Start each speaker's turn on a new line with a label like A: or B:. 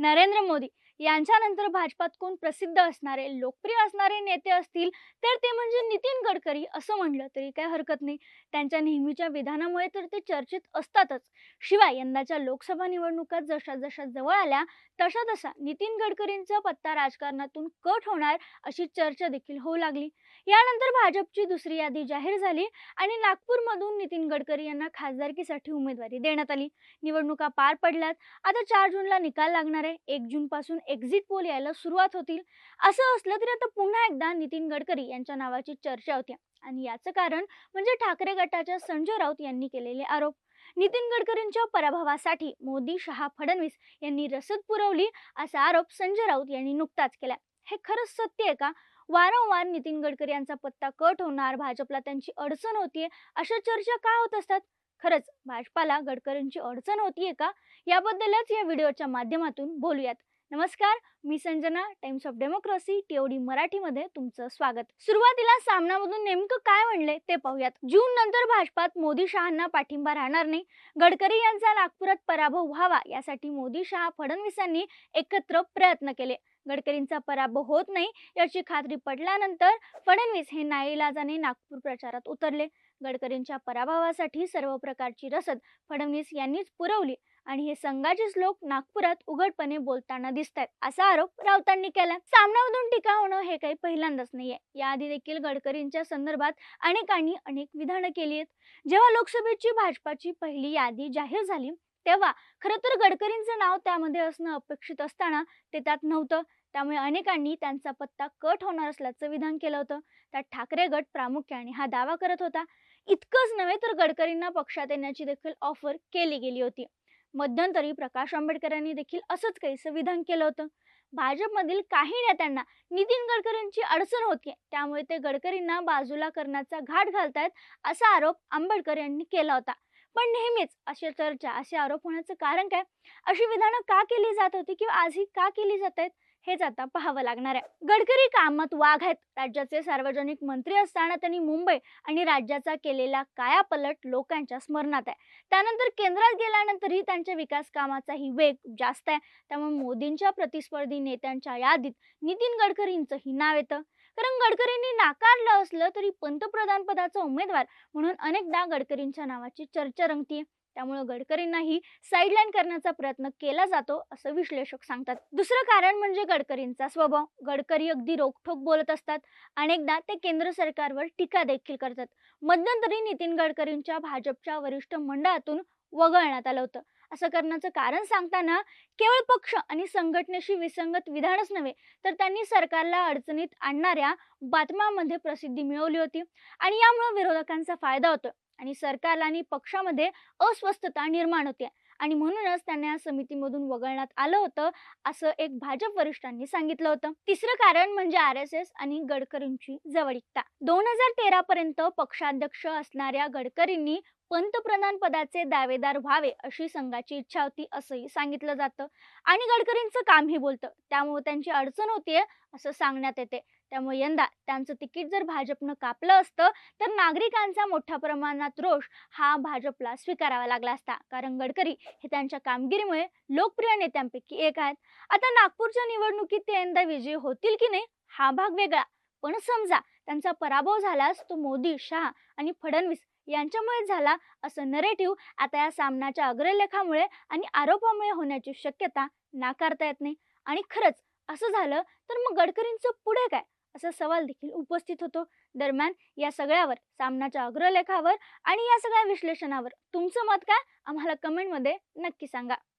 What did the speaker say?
A: नरेंद्र मोदी यांच्यानंतर भाजपात कोण प्रसिद्ध असणारे लोकप्रिय असणारे नेते असतील तर ते म्हणजे नितीन गडकरी असं म्हणलं तरी काय हरकत नाही. त्यांच्या नेहमीच्या विधानामुळे तर ते चर्चेत असतातच. शिवाय यंदाच्या लोकसभा निवडणुका जशा जशा जवळ आल्या तशा तसा नितीन गडकरींचा पत्ता राजकारणातून कट होणार अशी चर्चा देखील होऊ लागली. यानंतर भाजपची दुसरी यादी जाहीर झाली आणि नागपूरमधून नितीन गडकरी यांना खासदारकीसाठी उमेदवारी देण्यात आली. निवडणुका पार पडल्यात. आता चार जूनला निकाल लागणार आहे. एक जूनपासून एक्झिट पोल यायला सुरुवात होतील. असं असलं तरी आता पुन्हा एकदा नितीन गडकरी यांच्या नावाची चर्चा होती आणि याचं कारण म्हणजे ठाकरे गटाच्या संजय राऊत यांनी केलेले आरोप. नितीन गडकरींच्या पराभवासाठी मोदी शहा फडणवीस यांनी रसद पुरवली असा आरोप संजय राऊत यांनी नुकताच केला. हे खरंच सत्य आहे का? वारंवार नितीन गडकरी यांचा पत्ता कट होणार भाजपला त्यांची अडचण होतीये अशा चर्चा का होत असतात? खरंच भाजपाला गडकरींची अडचण होतीये का? याबद्दलच या व्हिडिओच्या माध्यमातून बोलूयात. नमस्कार मी Sanjana Times of Democracy TOD मराठीमध्ये तुमचं स्वागत. सुरुवातीला सामनामधून नेमकं काय म्हणले ते पाहूयात. जून नंतर भाजपात मोदी शहांना पाठिंबा राहणार नाही. गडकरी यांचा नागपुरात पराभव व्हावा यासाठी मोदी शहा फडणवीसांनी एकत्र प्रयत्न केले. गडकरींचा पराभव होत नाही याची खात्री पडल्यानंतर फडणवीस हे नाईलाजाने नागपूर प्रचारात उतरले. गडकरींच्या पराभवासाठी सर्व प्रकारची रसद फडणवीस यांनीच पुरवली. आणि हे संघाचेच लोक नागपुरात उघडपणे बोलताना दिसत आहेत असा आरोप राऊतांनी केला. सामन्यामधून टीका होणं हे काही पहिल्यांदाच नाहीये. याआधी देखील गडकरींच्या संदर्भात अनेकांनी अनेक विधानं केली आहेत. जेव्हा लोकसभेची भाजपाची पहिली यादी जाहीर झाली तेव्हा खरं तर गडकरींचं नाव त्यामध्ये असणं अपेक्षित असताना ते त्यात नव्हतं. त्यामुळे अनेकांनी त्यांचा पत्ता कट होणार असल्याचं विधान केलं होतं. त्यात ठाकरे गट प्रामुख्याने हा दावा करत होता. इतकंच नव्हे तर गडकरींना पक्षात येण्याची देखील ऑफर केली गेली होती. मध्यंतरी प्रकाश आंबेडकरांनी देखील असंच काहीसं विधान केलं होतं. भाजपमधील काही नेत्यांना नितीन गडकरींची अडचण होती त्यामुळे ते गडकरींना बाजूला करण्याचा घाट घालतायत असा आरोप आंबेडकर यांनी केला होता. पण नेहमीच अशी चर्चा असे आरोप होण्याचं कारण काय? अशी विधानं का केली जात होती किंवा आजही का केली जात आहेत? हेच आता पाहावं लागणार आहे. गडकरी कामात वाघ आहेत? राज्याचे सार्वजनिक मंत्री असताना त्यांनी मुंबई आणि राज्याचा केलेला कायापलट लोकांच्या स्मरणात आहे. त्यानंतर केंद्रात गेल्यानंतरही त्यांच्या विकास कामाचाही वेग जास्त आहे. त्यामुळे मोदींच्या प्रतिस्पर्धी नेत्यांच्या यादीत नितीन गडकरींचंही नाव येतं. कारण गडकरींनी नाकारलं असलं तरी पंतप्रधान पदाचा उमेदवार म्हणून अनेकदा गडकरींच्या नावाची चर्चा रंगतीये. त्यामुळे गडकरींनाही साईडलाईन करण्याचा प्रयत्न केला जातो असं विश्लेषक सांगतात. दुसरं कारण म्हणजे गडकरींचा स्वभाव. गडकरी अगदी रोखठोक बोलत असतात. अनेकदा ते केंद्र सरकारवर टीका देखील करतात. मध्यंतरी नितीन गडकरींच्या भाजपच्या वरिष्ठ मंडळातून वगळण्यात आलं होतं. असं करण्याचं कारण सांगताना केवळ पक्ष आणि संघटनेशी विसंगत विधानच नव्हे तर त्यांनी सरकारला अडचणीत आणणाऱ्या बातम्यांमध्ये प्रसिद्धी मिळवली होती आणि यामुळे विरोधकांचा फायदा होतो आणि सरकारला आणि पक्षामध्ये अस्वस्थता निर्माण होते आणि म्हणूनच त्यांना या समितीमधून वगळण्यात आलं होतं असं एक भाजप वरिष्ठांनी सांगितलं होतं. तिसरं कारण म्हणजे आर एस एस आणि गडकरींची जवळीकता. दोन हजार तेरा पर्यंत पक्षाध्यक्ष असणाऱ्या गडकरींनी पंतप्रधान पदाचे दावेदार व्हावे अशी संघाची इच्छा होती असंही सांगितलं जातं. आणि गडकरींचं कामही बोलतं. त्यामुळे त्यांची अडचण होतीये असं सांगण्यात येते. त्यामुळे यंदा त्यांचं तिकीट जर भाजपनं कापलं असतं तर नागरिकांचा मोठ्या प्रमाणात रोष हा भाजपला स्वीकारावा लागला असता. कारण गडकरी हे त्यांच्या कामगिरीमुळे लोकप्रिय नेत्यांपैकी एक आहेत. आता नागपूरच्या निवडणुकीत ते यंदा विजयी होतील की नाही हा भाग वेगळा. पण समजा त्यांचा पराभव झाल्यास तो मोदी शहा आणि फडणवीस यांच्यामुळे झाला असं नरेटिव्ह आता या सामनाच्या अग्रलेखामुळे आणि आरोपामुळे होण्याची शक्यता नाकारता येत नाही. आणि खरंच असं झालं तर मग गडकरींचं पुढे काय? असा सवाल देखील उपस्थित होतो. दरम्यान या सगळ्यावर सामनाच्या अग्रलेखावर आणि या सगळ्या विश्लेषणावर तुमचं मत काय? आम्हाला कमेंटमध्ये नक्की सांगा.